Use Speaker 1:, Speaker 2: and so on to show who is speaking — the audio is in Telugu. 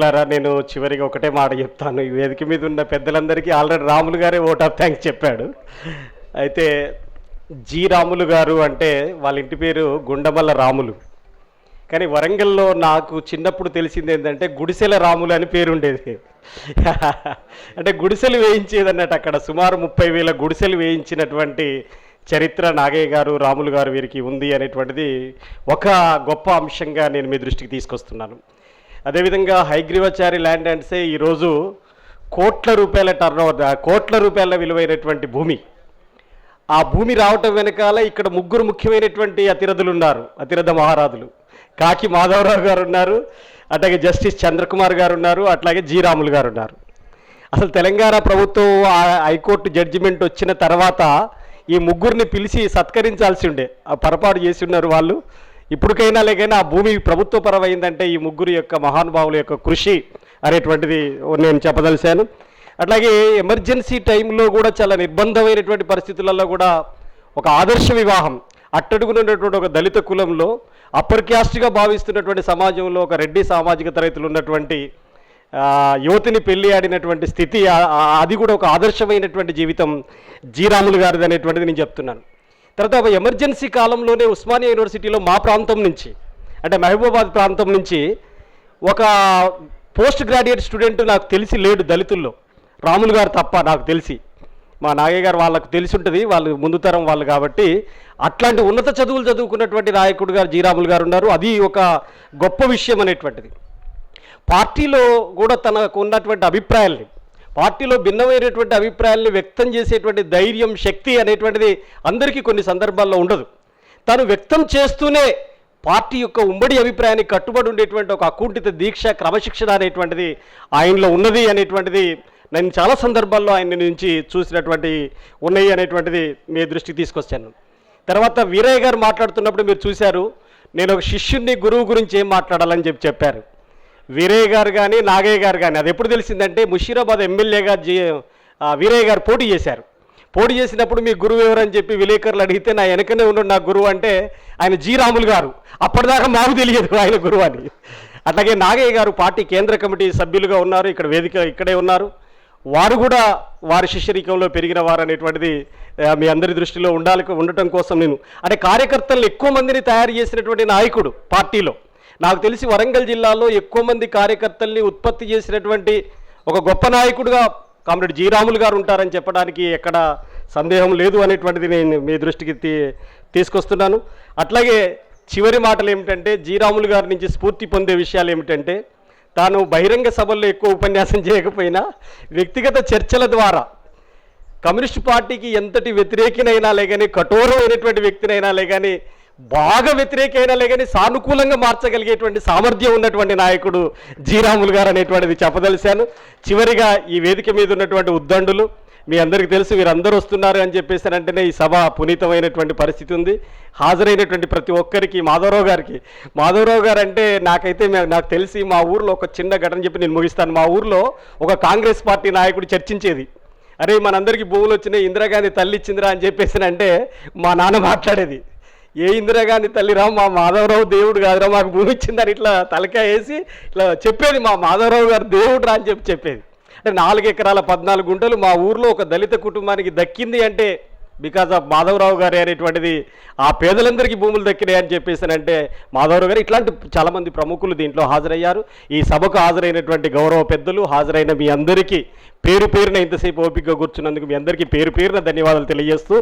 Speaker 1: మిత్రులారా నేను చివరిగా ఒకటే మాట చెప్తాను. ఈ వేదిక మీద ఉన్న పెద్దలందరికీ ఆల్రెడీ రాములు గారే ఓట్ ఆఫ్ థ్యాంక్స్ చెప్పాడు. అయితే జి రాములు గారు అంటే వాళ్ళ ఇంటి పేరు గుండమల్ల రాములు. కానీ వరంగల్లో నాకు చిన్నప్పుడు తెలిసింది ఏంటంటే గుడిసెల రాములు అని పేరు ఉండేది. అంటే గుడిసెలు వేయించేది అన్నట్టు అక్కడ సుమారు ముప్పై వేల గుడిసెలు వేయించినటువంటి చరిత్ర నాగయ్య గారు రాములు గారు వీరికి ఉంది అనేటువంటిది ఒక గొప్ప అంశంగా నేను మీ దృష్టికి తీసుకొస్తున్నాను. అదేవిధంగా హైగ్రీవాచారి ల్యాండ్ అండ్సే ఈరోజు కోట్ల రూపాయల టర్న్ కోట్ల రూపాయల విలువైనటువంటి భూమి. ఆ భూమి రావటం వెనకాల ఇక్కడ ముగ్గురు ముఖ్యమైనటువంటి అతిరథులు ఉన్నారు అతిరథ మహారాజులు. కాకి మాధవరావు గారు ఉన్నారు అట్లాగే జస్టిస్ చంద్రకుమార్ గారు ఉన్నారు అట్లాగే జీ రాములు గారు ఉన్నారు. అసలు తెలంగాణ ప్రభుత్వం ఆ హైకోర్టు జడ్జిమెంట్ వచ్చిన తర్వాత ఈ ముగ్గురిని పిలిచి సత్కరించాల్సి ఉండే ఆ పొరపాటు చేసి ఉన్నారు వాళ్ళు. ఇప్పటికైనా లేకైనా ఆ భూమి ప్రభుత్వ పరమైందంటే ఈ ముగ్గురు యొక్క మహానుభావుల యొక్క కృషి అనేటువంటిది నేను చెప్పదలిశాను అట్లాగే ఎమర్జెన్సీ టైంలో కూడా చాలా నిర్బంధమైనటువంటి పరిస్థితులలో కూడా ఒక ఆదర్శ వివాహం అట్టడుగునున్నటువంటి ఒక దళిత కులంలో అప్పర్ క్యాస్ట్గా భావిస్తున్నటువంటి సమాజంలో ఒక రెడ్డి సామాజిక తరగతులు ఉన్నటువంటి యువతిని పెళ్ళి ఆడినటువంటి స్థితి అది కూడా ఒక ఆదర్శమైనటువంటి జీవితం జీరాములు గారిది అనేటువంటిది నేను చెప్తున్నాను. తర్వాత ఒక ఎమర్జెన్సీ కాలంలోనే ఉస్మానియా యూనివర్సిటీలో మా ప్రాంతం నుంచి అంటే మహబూబాబాద్ ప్రాంతం నుంచి ఒక పోస్ట్ గ్రాడ్యుయేట్ స్టూడెంట్ నాకు తెలిసి లేడు దళితుల్లో. రాములు గారు తప్ప నాకు తెలిసి. మా నాగయ్య గారు వాళ్ళకు తెలిసి ఉంటుంది వాళ్ళు ముందు తరం వాళ్ళు కాబట్టి అట్లాంటి ఉన్నత చదువులు చదువుకున్నటువంటి నాయకుడు గారు జీరాములు గారు ఉన్నారు. అది ఒక గొప్ప విషయం అనేటువంటిది. పార్టీలో కూడా తనకు ఉన్నటువంటి అభిప్రాయాల్ని పార్టీలో భిన్నమైనటువంటి అభిప్రాయాల్ని వ్యక్తం చేసేటువంటి ధైర్యం శక్తి అనేటువంటిది అందరికీ కొన్ని సందర్భాల్లో ఉండదు. తను వ్యక్తం చేస్తూనే పార్టీ యొక్క ఉమ్మడి అభిప్రాయానికి కట్టుబడి ఉండేటువంటి ఒక అకుంఠిత దీక్ష క్రమశిక్షణ అనేటువంటిది ఆయనలో ఉన్నది అనేటువంటిది నేను చాలా సందర్భాల్లో ఆయన నుంచి చూసినటువంటి ఉన్నాయి అనేటువంటిది మీ దృష్టికి తీసుకొచ్చాను. తర్వాత వీరయ్య గారు మాట్లాడుతున్నప్పుడు మీరు చూశారు నేను ఒక శిష్యుణ్ణి గురువు గురించి ఏం మాట్లాడాలని చెప్పి చెప్పారు. వీరయ్య గారు కానీ నాగయ్య గారు కానీ అది ఎప్పుడు తెలిసిందంటే ముషీరాబాద్ ఎమ్మెల్యేగా జీ వీరయ్య గారు పోటీ చేశారు. పోటీ చేసినప్పుడు మీ గురువు ఎవరని చెప్పి విలేకరులు అడిగితే నా వెనకనే ఉన్న నా గురువు అంటే ఆయన జీ రాములు గారు. అప్పటిదాకా మాకు తెలియదు ఆయన గురువు అని. అట్లాగే నాగయ్య గారు పార్టీ కేంద్ర కమిటీ సభ్యులుగా ఉన్నారు ఇక్కడ వేదిక ఇక్కడే ఉన్నారు. వారు కూడా వారి శిష్యరికంలో పెరిగిన వారు అనేటువంటిది మీ అందరి దృష్టిలో ఉండాలి ఉండటం కోసం నేను. అంటే కార్యకర్తలను ఎక్కువ మందిని తయారు చేసినటువంటి నాయకుడు పార్టీలో. నాకు తెలిసి వరంగల్ జిల్లాలో ఎక్కువ మంది కార్యకర్తల్ని ఉత్పత్తి చేసినటువంటి ఒక గొప్ప నాయకుడుగా కామ్రేడ్ జీరాములు గారు ఉంటారని చెప్పడానికి ఎక్కడ సందేహం లేదు అనేటువంటిది నేను మీ దృష్టికి తీ తీసుకొస్తున్నాను. అట్లాగే చివరి మాటలు ఏమిటంటే జీరాములు గారి నుంచి స్ఫూర్తి పొందే విషయాలు ఏమిటంటే తాను బహిరంగ సభల్లో ఎక్కువ ఉపన్యాసం చేయకపోయినా వ్యక్తిగత చర్చల ద్వారా కమ్యూనిస్ట్ పార్టీకి ఎంతటి వ్యతిరేకినైనా లేకని కఠోరమైనటువంటి వ్యక్తినైనా లేకని బాగా వ్యతిరేకైనా లేకని సానుకూలంగా మార్చగలిగేటువంటి సామర్థ్యం ఉన్నటువంటి నాయకుడు జీరాములు గారు అనేటువంటిది చెప్పదలిశాను. చివరిగా ఈ వేదిక మీద ఉన్నటువంటి ఉద్దండులు మీ అందరికీ తెలుసు వీరందరూ వస్తున్నారు అని చెప్పేసి అంటేనే ఈ సభ పునీతమైనటువంటి పరిస్థితి ఉంది. హాజరైనటువంటి ప్రతి ఒక్కరికి మాధవరావు గారికి. మాధవరావు గారు అంటే నాకైతే నాకు తెలిసి మా ఊర్లో ఒక చిన్న ఘటన చెప్పి నేను ముగిస్తాను. మా ఊర్లో ఒక కాంగ్రెస్ పార్టీ నాయకుడు చర్చించేది. అరే మనందరికీ భూములు వచ్చినాయి ఇందిరాగాంధీ తల్లి ఇచ్చిందిరా అని చెప్పేసి అంటే మా నాన్న మాట్లాడేది. ఏ ఇందిరాగాంధీ తల్లిరా మా మాధవరావు దేవుడు కాదురా మాకు భూమి ఇచ్చిందని ఇట్లా తలకాయ వేసి ఇట్లా చెప్పేది మా మాధవరావు గారు దేవుడు రా అని చెప్పి చెప్పేది. అంటే నాలుగు ఎకరాల పద్నాలుగు గుంటలు మా ఊర్లో ఒక దళిత కుటుంబానికి దక్కింది అంటే బికాజ్ ఆఫ్ మాధవరావు గారి అనేటువంటిది ఆ పేదలందరికీ భూములు దక్కినాయి అని చెప్పేసానంటే మాధవరావు గారు ఇట్లాంటి చాలామంది ప్రముఖులు దీంట్లో హాజరయ్యారు. ఈ సభకు హాజరైనటువంటి గౌరవ పెద్దలు హాజరైన మీ అందరికీ పేరు పేరున ఇంతసేపు ఓపికగా కూర్చున్నందుకు మీ అందరికీ పేరు పేరున ధన్యవాదాలు తెలియజేస్తూ